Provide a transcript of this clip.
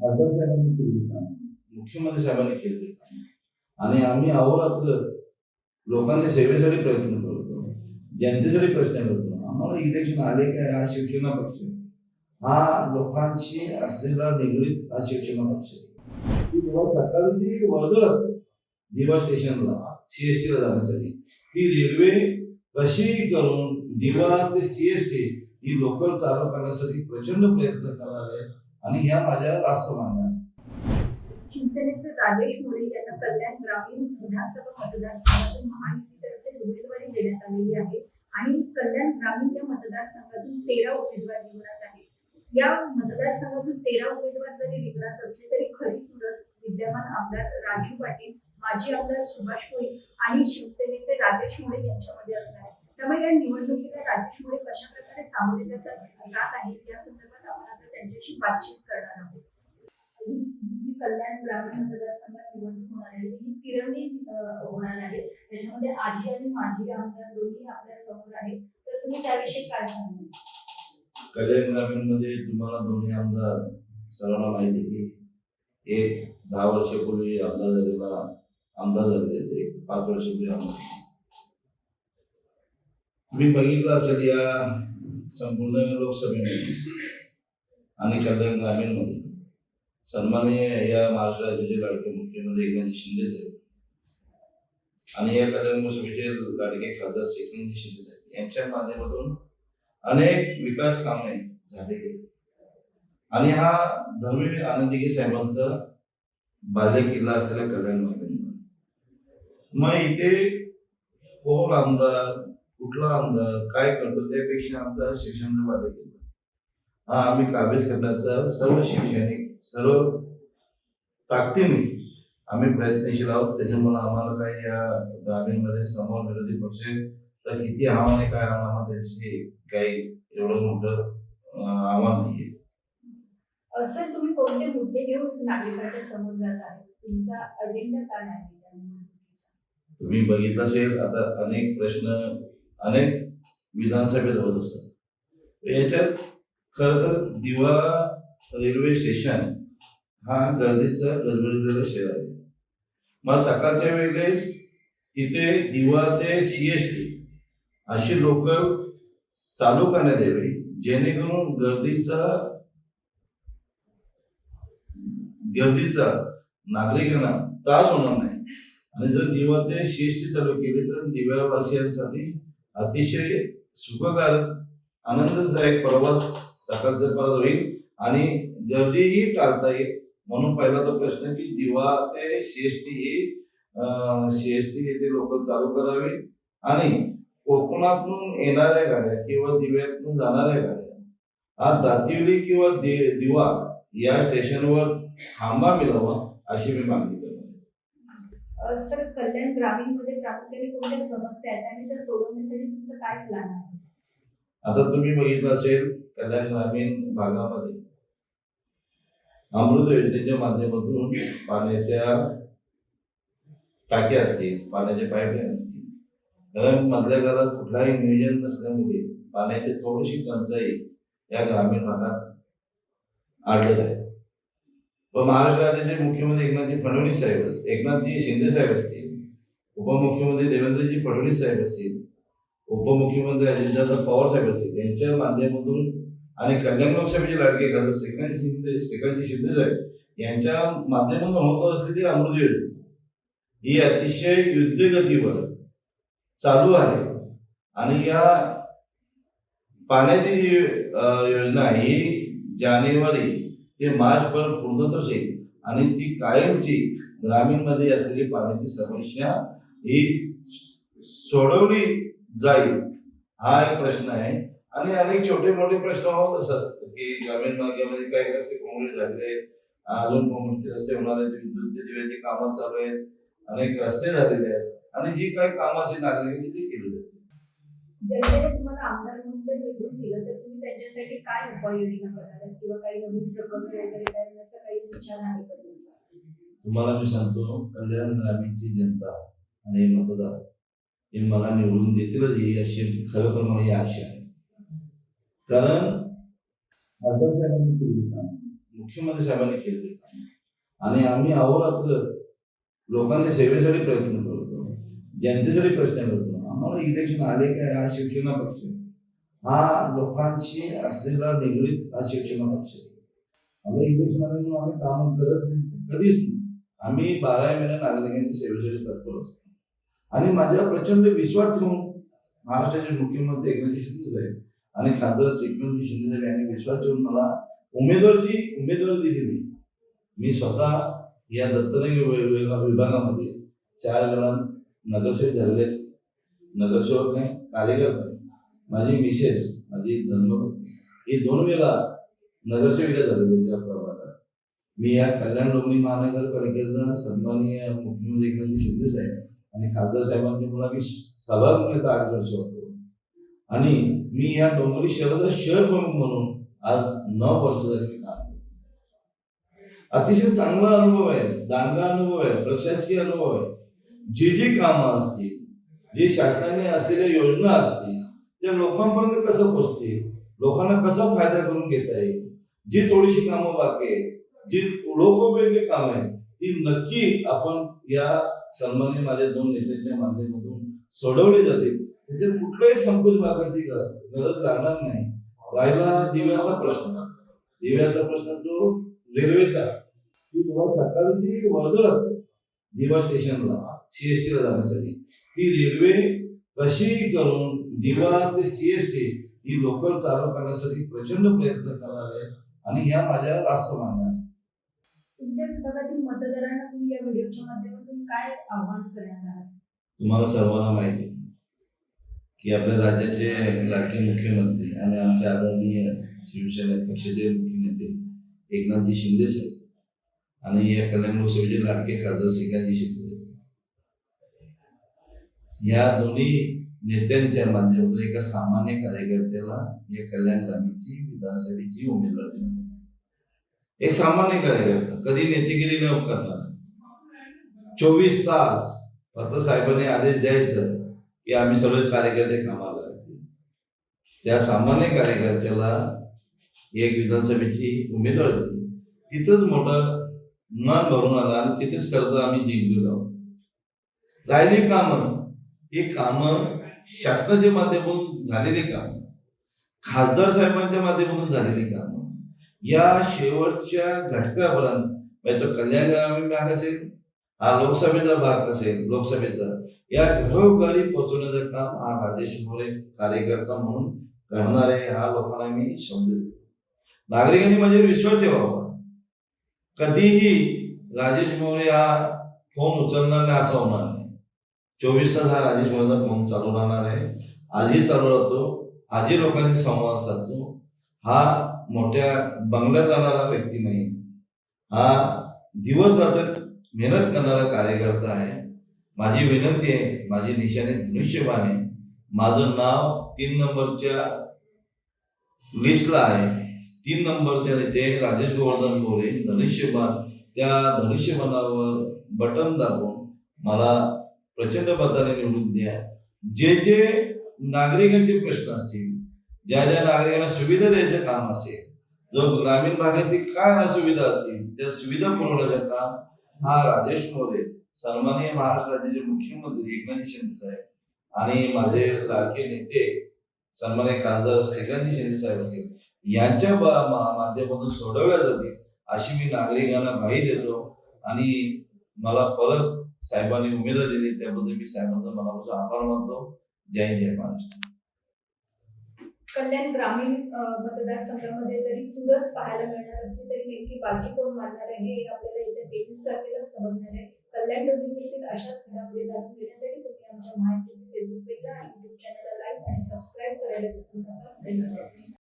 खासदार साहेबांनी केली काम मुख्यमंत्री साहेबांनी केली काम आणि आम्ही अहोरात्र लोकांच्या सेवेसाठी प्रयत्न करतो. जनतेसाठी प्रश्न करतो. आम्हाला इलेक्शन आले काय हा शिवसेना पक्ष. हा लोकांशी असलेला निगडीत हा शिवसेना पक्ष. सकाळी जी वर्दळ असते. दिवा स्टेशनला सीएसटी ला जाण्यासाठी. ती रेल्वे कशी करून दिवा ते सीएसटी ही लोकल चालू करण्यासाठी प्रचंड प्रयत्न करणार आहे आणि ह्या माझ्या जास्त मान्य असतात. शिवसेनेचे राजेश मोरे यांना कल्याण ग्रामीण विधानसभा मतदारसंघातून महायुतीतर्फे उमेदवारी देण्यात आलेली आहे आणि कल्याण ग्रामीण या मतदारसंघातून तेरा उमेदवार निवडत आहे या मतदारसंघातून तेरा उमेदवार जरी निवडत असले तरी खरीच चुरस विद्यमान आमदार राजू पाटील माजी आमदार सुभाष कोळी आणि शिवसेनेचे राजेश मोरे यांच्यामध्ये असणार आहे त्यामुळे या निवडणुकीला राजेश मोरे कशा प्रकारे सामोरे जातात जात आहेत या संदर्भात आपण आता त्यांच्याशी बातचीत करणार आहोत. कल्याण ग्रामीण मतदारसंघात निवडणूक होणार आहे. ही तिरंगी होणार आहे. त्याच्यामध्ये आजी आणि माझी आमदार दोन्ही आपल्यासमोर आहेत. तर तुम्ही त्याविषयी काय सांगाल? कल्याण ग्रामीणमध्ये तुम्हाला दोन्ही आमदार सर्वांना माहिती आहे की एक दहा वर्षापूर्वी आमदार झालेला आमदार झालेले एक पाच वर्षापूर्वी आमदार. तुम्ही बघितलं असेल या संपूर्ण लोकसभेमध्ये आणि कल्याण ग्रामीणमध्ये सन्माननीय या महाराष्ट्र राज्याचे लाडके मुख्यमंत्री एकनाथ शिंदे साहेब. आणि या कल्याण सभेचे लाडके खासदार एकनाथ शिंदे साहेब. यांच्या माध्यमातून अनेक विकास कामे झालेली आहेत. आणि हा धर्मवीर आनंदगी साहेबांचा बाले किल्ला असलेला कल्याण ग्रामीण मग इथे कोण आमदार कुठला आमदार काय करतो त्यापेक्षा आमचा शिक्षण बाले किल्ला. हा आम्ही काबीज करण्याचा सर्व शैक्षणिक सर्व ताकदीने आम्ही प्रयत्नशील आहोत. त्याच्यामुळे आम्हाला काही या ग्रामीणमध्ये समोर विरोधी पक्ष तर किती आव्हान आहे काय आव्हान त्याची काही एवढं मोठं आव्हान नाहीये. असं तुम्ही कोणते मुद्दे घेऊन नागरिकांच्या समोर जात आहे? तुमचा अजेंडा काय आहे? तुम्ही बघितलं असेल आता अनेक प्रश्न अनेक विधानसभेत होत असतात. याच्यात खरं तर दिवा रेल्वे स्टेशन हा गर्दीचा गजबजलेला शहर आहे. मग सकाळच्या वेळेस तिथे दिवा ते सी एस टी अशी लोक चालू करण्यात यावी जेणेकरून गर्दीचा गर्दीचा नागरिकांना त्रास होणार नाही. आणि जर दिवा ते सी एस टी चालू केली तर दिव्यावासियांसाठी अतिशय सुखकारक आनंददायक प्रवास सकाळ जर परत होईल आणि गर्दीही टाळता येईल म्हणून पहिला तो प्रश्न की दिवा ते सीएसटी ही सीएसटी येथे लोक चालू करावी आणि कोकणातून येणाऱ्या गाड्या किंवा दिव्यातून जाणाऱ्या गाड्या हा दातिवली किंवा दि- दिवा या स्टेशनवर थांबा मिळावा अशी मी मागणी करतो. सर कल्याण ग्रामीणमध्ये प्रामुख्याने कोणत्या समस्या आहेत आणि त्या सोडवण्यासाठी तुमचं काय प्लॅन आहे? आता तुम्ही बघितलं असेल कल्याण ग्रामीण भागामध्ये अमृत योजनेच्या माध्यमातून पाण्याच्या टाक्या असतील पाण्याचे पाईपलाईन असतील. कारण मधल्या काळात कुठलाही नियोजन नसल्यामुळे पाण्याची थोडीशी टंचाई या ग्रामीण भागात आढळत आहे. पण महाराष्ट्र राज्याचे मुख्यमंत्री एकनाथजी फडणवीस साहेब एकनाथजी शिंदे साहेब असतील उपमुख्यमंत्री देवेंद्रजी फडणवीस साहेब असतील उपमुख्यमंत्री अजितदादा पवार साहेब असतील यांच्या माध्यमातून आणि कल्याण लोकसभेचे लाडके खासदार श्रीकांत शिंदे श्रीकांत शिंदे साहेब यांच्या माध्यमातून होत असलेली अमृत योजना ही अतिशय युद्धगतीवर चालू आहे. आणि या पाण्याची जी योजना आहे ही जानेवारी ते मार्च पर्यंत पूर्णतच येईल आणि ती कायमची ग्रामीणमध्ये असलेली पाण्याची समस्या ही सोडवली जाईल. हा एक प्रश्न आहे. आणि अनेक छोटे मोठे प्रश्न होत असतात की ग्रामीण भागामध्ये काही रस्ते कोंबडी झालेले आहेत अजून कोंबडीचे रस्ते होणार आहेत विद्युतचे दिव्याची कामं चालू आहेत अनेक रस्ते झालेले आहेत. आणि जी काही कामं असेल नागरिकांची ती केली जनतेने तुम्हाला आमदार म्हणून जर निवडून दिलं तर तुम्ही त्यांच्यासाठी काय उपाययोजना करणार आहेत? किंवा काही नवीन प्रकल्प वगैरे करण्याचा काही विचार आहे का तुमचा? तुम्हाला मी सांगतो कल्याण ग्रामीणची जनता आणि मतदार हे मला निवडून देतीलच ही अशी खरं तर मला ही आशा आहे. कारण खासदार साहेबांनी केली काम मुख्यमंत्री साहेबांनी केलेली काम. आणि आम्ही अहोरात्र लोकांच्या सेवेसाठी प्रयत्न करतो जनतेसाठी प्रयत्न करतो. आम्हाला इलेक्शन आले काय हा शिवसेना पक्ष? हा लोकांशी असलेला निगडीत हा शिवसेना पक्ष. आम्ही आम्हाला इलेक्शन आले म्हणून आम्ही काम करत नाही कधीच नाही. आम्ही बारा महिने नागरिकांच्या सेवेसाठी तत्पर असतो. आणि माझ्या प्रचंड विश्वास ठेवून महाराष्ट्राचे मुख्यमंत्री एकनाथजी शिंदे साहेब आणि खासदार एकनाथजी शिंदे साहेब यांनी विश्वास ठेवून मला उमेदवारची उमेदवारी दिलेली मी स्वतः या दत्तनगर विभागामध्ये चार वेळा नगरसेवक झालेले आहेत. नगरसेवक नाही कार्यकर्ता माझी मिसेस माझी धर्मपत्नी हे दोन वेळा नगरसेविका झालेली त्या प्रभागात. मी या कल्याण डोंगरी महानगरपालिकेचा सन्माननीय मुख्यमंत्री एकनाथजी शिंदे साहेब आणि खासदार साहेबांच्या मुला मी सभा म्हणून आठ वर्ष होतो आणि मी या डोंगरी शहराचा शहर प्रमुख म्हणून आज नऊ वर्ष झाली मी काम करतो अतिशय चांगला अनुभव आहे दांडगा अनुभव आहे प्रशासकीय अनुभव आहे. जे जे कामं असतील जे शासनाने असलेल्या योजना असतील त्या लोकांपर्यंत कसं पोहोचतील लोकांना कसा फायदा करून घेता येईल जी थोडीशी कामं बाकी आहेत जी लोकोपयोगी कामं आहेत ती नक्की आपण या सन्मान्य माझ्या दोन नेत्यांच्या माध्यमातून सोडवली जाते. त्याच्यात कुठल्याही संकुल भागाची गरज लागणार नाही. राहिला दिव्याचा प्रश्न. दिव्याचा प्रश्न तो रेल्वेचा. की तुम्हाला सकाळी वर्दळ असते दिवा स्टेशनला सीएसटी ला जाण्यासाठी ती रेल्वे कशी करून दिवा ते सीएसटी ही लोकल चालू करण्यासाठी प्रचंड प्रयत्न करणार आहे आणि या माझ्या रास्त मागण्या असतात. तुमच्या विभागातील तुम्ही या व्हिडिओच्या माध्यमातून काय आव्हान करणार आहात? तुम्हाला सर्वांना माहिती आहे की आपल्या राज्याचे लाडके मुख्यमंत्री आणि आमचे आदरणीय शिवसेना पक्षाचे मुख्य नेते एकनाथजी शिंदे साहेब आणि या कल्याण लोकसभेचे लाडके खासदार श्रीकांतजी शिंदे या दोन्ही नेत्यांच्या माध्यमातून एका सामान्य कार्यकर्त्याला या कल्याण ग्रामीणची विधानसभेची उमेदवार देण्यात एक सामान्य कार्यकर्ता कधी नेतेगिरी न करणार चोवीस तास फक्त साहेबांनी आदेश द्यायचं की आम्ही सगळे कार्यकर्ते कामाला लागतील त्या सामान्य कार्यकर्त्याला एक विधानसभेची उमेदवार दिली तिथंच मोठं मन भरून आलं आणि तिथेच कर्ज आम्ही जिंकलेलो आहोत राहिली कामं. ही कामं शासनाच्या माध्यमातून झालेली काम खासदार साहेबांच्या माध्यमातून झालेली कामं. या शेवटच्या घटकापर्यंत म्हणजे कल्याण ग्रामीण बँक असेल हा लोकसभेचा भाग असेल लोकसभेचा. या घरोघरी पोहोचवण्याचं काम हा राजेश मोरे कार्यकर्ता म्हणून करणार आहे हा लोकांना मी शब्द देतो. नागरिकांनी म्हणजे विश्वास ठेवावा. कधीही राजेश मोरे हा फोन उचलणार नाही असं होणार नाही. चोवीस तास हा राजेश मोरेचा फोन चालू राहणार आहे. आजही चालू राहतो. आजही लोकांशी संवाद साधतो. हा मोठ्या बंगल्यात राहणारा व्यक्ती नाही. हा दिवस रात्र मेहनत करणारा कार्यकर्ता आहे. माझी विनंती आहे माझी निशाने धनुष्यबाण आहे. माझं नाव तीन नंबरच्या लिस्टला आहे. तीन नंबरच्या नेते राजेश गोवर्धन बोरे धनुष्यबाण. त्या धनुष्यबाणावर बटन दाबून मला प्रचंड मताने निवडून द्या. जे जे नागरिकांचे प्रश्न असतील ज्या ज्या नागरिकांना सुविधा द्यायचं काम असेल जो ग्रामीण भागातील काय असुविधा असतील त्या सुविधा पुरवण्याचं काम हा राजेश मोरे सन्माननीय महाराष्ट्र राज्याचे मुख्यमंत्री एकनाथ शिंदे साहेब आणि माझे लाडके नेते सन्माननीय खासदार श्रीकांत शिंदे साहेब असेल यांच्या माध्यमातून सोडवल्या जातील अशी मी नागरिकांना ग्वाही देतो. आणि मला परत साहेबांनी उमेद दिली त्याबद्दल मी साहेबांचा मनापासून आभार मानतो. जय जय महाराष्ट्र. कल्याण ग्रामीण मतदारसंघामध्ये जरी चुरस पाहायला मिळणार असली तरी नेमकी बाजी कोण मारणार आहे हे आपल्याला तेवीस तारखेला समजणार आहे कल्याण डोंबिवलीतील अशाच घडामोडी जाणून घेण्यासाठी तुम्ही आमच्या महाराष्ट्र फेसबुक पेजला आणि युट्यूब चॅनलला लाईक आणि सबस्क्राईब करायला विसरू नका. धन्यवाद.